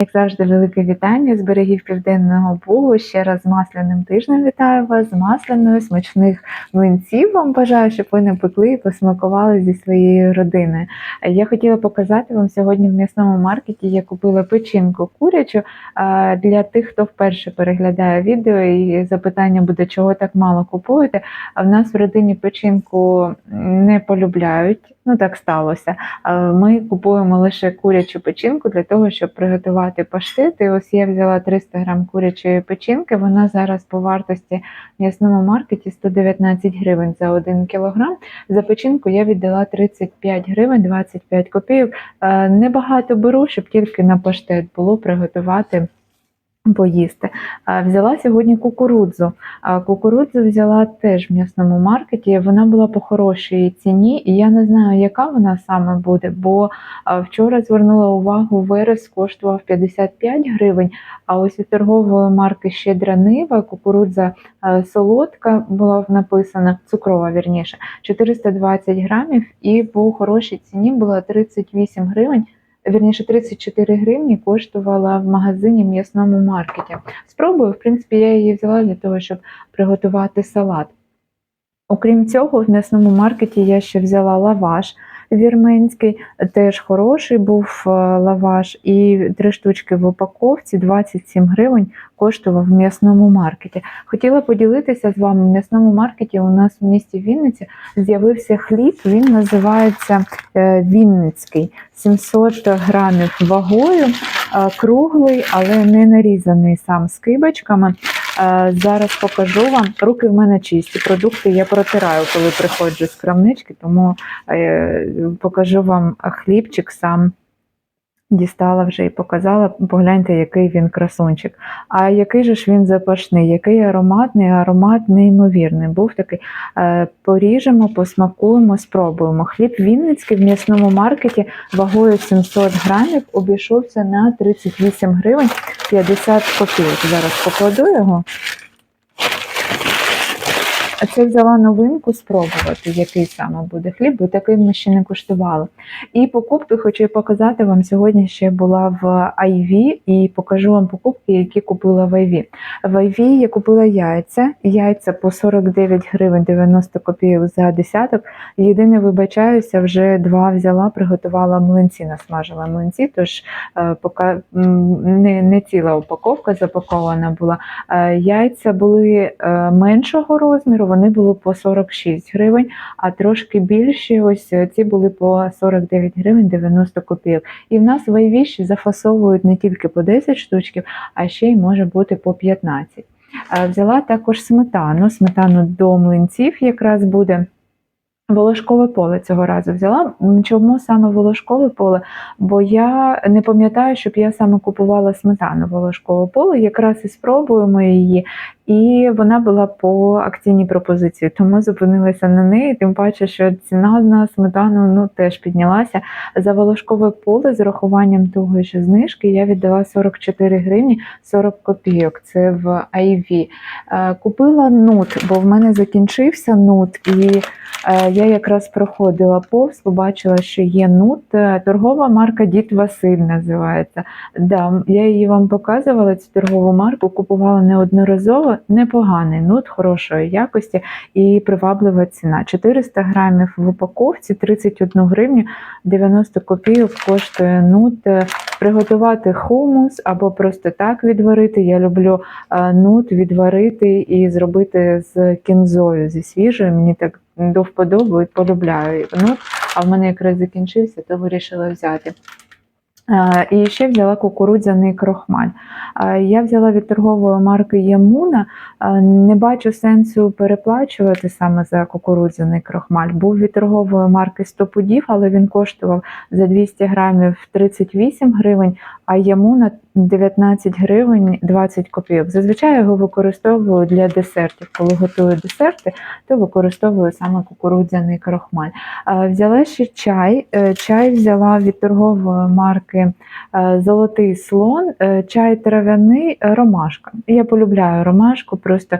Як завжди, велике вітання з берегів Південного Бугу. Ще раз з масляним тижнем вітаю вас з масляною смачних млинців. Вам бажаю, щоб ви не пекли і посмакували зі своєю родиною. Я хотіла показати вам сьогодні в м'ясному маркеті. Я купила печінку курячу для тих, хто вперше переглядає відео, і запитання буде, чого так мало купуєте. А в нас в родині печінку не полюбляють. Ну так сталося. Ми купуємо лише курячу печінку для того, щоб приготувати паштет. І ось я взяла 300 грам курячої печінки. Вона зараз по вартості в м'ясному маркеті 119 гривень за 1 кілограм. За печінку я віддала 35 гривень 25 копійок. Е, Небагато беру, щоб тільки на паштет було приготувати. Поїсти. Взяла сьогодні кукурудзу. Кукурудзу взяла теж в м'ясному маркеті. Вона була по хорошій ціні, і я не знаю, яка вона саме буде, бо вчора звернула увагу, верес коштував 55 гривень. А ось у торгової марки Щедра Нива кукурудза солодка була написана, цукрова вірніше, 420 грамів, і по хорошій ціні була 38 гривень. Вірніше 34 гривні коштувала в магазині м'ясному маркеті. Спробую, в принципі, я її взяла для того, щоб приготувати салат. Окрім цього, в м'ясному маркеті я ще взяла лаваш вірменський, теж хороший був е, лаваш, і три штучки в упаковці 27 гривень коштував в м'ясному маркеті. Хотіла поділитися з вами. В м'ясному маркеті у нас в місті Вінниці з'явився хліб, він називається е, Вінницький. 700 грамів вагою, е, круглий, але не нарізаний сам скибочками. Е, Зараз покажу вам. Руки в мене чисті. Продукти я протираю, коли приходжу з крамнички, тому е, покажу вам хлібчик сам. Дістала вже і показала, погляньте, який він красунчик. А який же ж він запашний, який ароматний, аромат неймовірний. Був такий. Е, Поріжемо, посмакуємо, спробуємо. Хліб Вінницький в м'ясному маркеті вагою 700 грамів обійшовся на 38 гривень 50 копійок. Зараз покладу його. А це взяла новинку спробувати, який саме буде хліб, бо такий ми ще не куштували. І покупки хочу показати вам сьогодні. Ще була в IV і покажу вам покупки, які купила в IV. В IV я купила яйця. Яйця по 49 гривень 90 копійок за десяток. Єдине, вибачаюся, вже два взяла, приготувала млинці, насмажила млинці, тож е, поки не, не ціла упаковка запакована була. Е, Яйця були е, меншого розміру, вони були по 46 гривень, а трошки більші, ось е, ці були по 49 гривень 90 копійок. І в нас вайвіші зафасовують не тільки по 10 штучків, а ще й може бути по 15. Е, Взяла також сметану, сметану до млинців якраз буде. Волошкове поле цього разу взяла. Чому саме волошкове поле? Бо я не пам'ятаю, щоб я саме купувала сметану волошкове поле. Якраз і спробуємо її. І вона була по акційній пропозиції, тому зупинилася на неї. Тим паче, що ціна на сметану ну теж піднялася. За волошкове поле з урахуванням того, що знижки я віддала 44 гривні 40 копійок. Це в IV. Е, Купила нут, бо в мене закінчився нут, і е, я якраз проходила повз, побачила, що є нут. Е, Торгова марка Дід Василь називається. Да, я її вам показувала, цю торгову марку, купувала неодноразово. Непоганий нут хорошої якості і приваблива ціна. 400 грамів в упаковці, 31 гривню 90 копійок коштує нут. Приготувати хумус або просто так відварити. Я люблю е, нут відварити і зробити з кінзою, зі свіжою. Мені так до вподоби полюбляю нут, а в мене якраз закінчився, то вирішила взяти. І ще взяла кукурудзяний крохмаль. Я взяла від торгової марки Ямуна. Не бачу сенсу переплачувати саме за кукурудзяний крохмаль. Був від торгової марки 100 пудів, але він коштував за 200 грамів 38 гривень, а Ямуна 19 гривень 20 копійок. Зазвичай його використовую для десертів. Коли готую десерти, то використовую саме кукурудзяний крохмаль. Взяла ще чай. Е, Чай взяла від торгової марки марки е, Золотий слон, е, чай трав'яний е, ромашка. Я полюбляю ромашку просто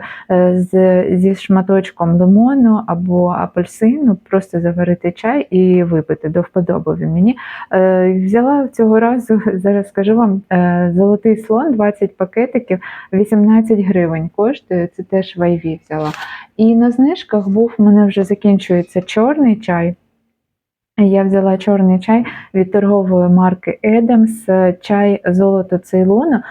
з, зі шматочком лимону або апельсину, просто заварити чай і випити до вподоби мені. Взяла цього разу, зараз скажу вам, золотий слон, 20 пакетиків, 18 гривень коштує. Це теж в Айві взяла. І на знижках був у мене вже закінчується чорний чай. Я взяла чорний чай від торгової марки Adams, чай золото Цейлону. Е,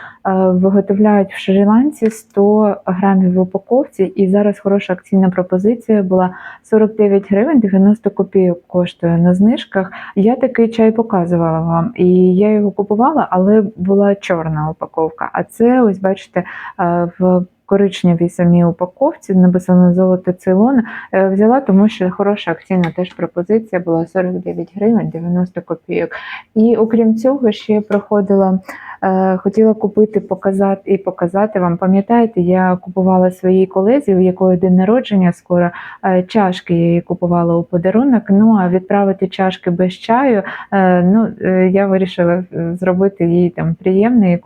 Виготовляють в Шрі-Ланці 100 грамів в упаковці, і зараз хороша акційна пропозиція була 49 гривень 90 копійок коштує на знижках. Я такий чай показувала вам, і я його купувала, але була чорна упаковка. А це, ось бачите, е, в коричневій самій упаковці написано золото Цейлона. Е, Взяла, тому що хороша акційна теж пропозиція була 49 гривень 90 копійок. І окрім цього, ще проходила, е, хотіла купити, показати і показати вам. Пам'ятаєте, я купувала своїй колезі, у якої день народження скоро е, чашки я їй купувала у подарунок. Ну а відправити чашки без чаю. Ну я вирішила зробити їй там приємне і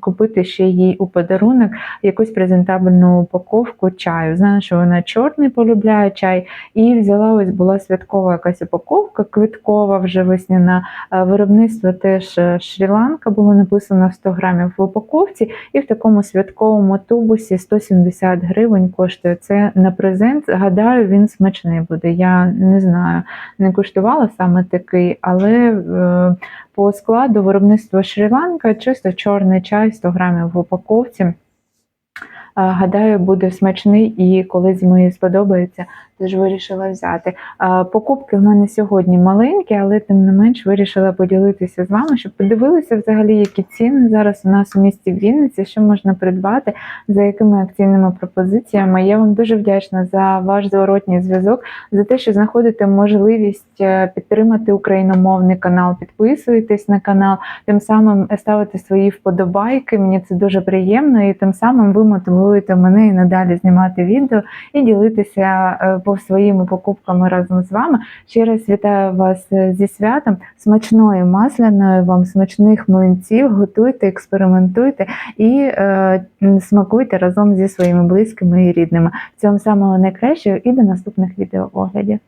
купити ще їй у подарунок якусь презентабельну упаковку чаю. Знаю, що вона чорний полюбляє чай, і взяла ось була святкова якась упаковка, квиткова вже весняна. Е, Виробництво теж е, Шрі-Ланка було написано 100 грамів в упаковці, і в такому святковому тубусі 170 гривень коштує. Це на презент. Гадаю, він смачний буде. Я не знаю, не куштувала саме такий, але е, по складу виробництво Шрі-Ланка, чисто чорний чай 100 грамів в упаковці. Гадаю, буде смачний і колись мені сподобається, тож вирішила взяти. Покупки в мене сьогодні маленькі, але тим не менш вирішила поділитися з вами, щоб подивилися взагалі, які ціни зараз у нас у місті Вінниці, що можна придбати, за якими акційними пропозиціями. Я вам дуже вдячна за ваш зворотній зв'язок, за те, що знаходите можливість е, підтримати україномовний канал, підписуєтесь на канал, тим самим ставите свої вподобайки. Мені це дуже приємно, і тим самим ви мотивуєте мене і надалі знімати відео і ділитися е, по своїми покупками разом з вами. Ще раз вітаю вас е, зі святом, смачної масляної вам смачних млинців. Готуйте, експериментуйте і е, смакуйте разом зі своїми близькими і рідними. Всього самого найкращого і до наступних відеооглядів.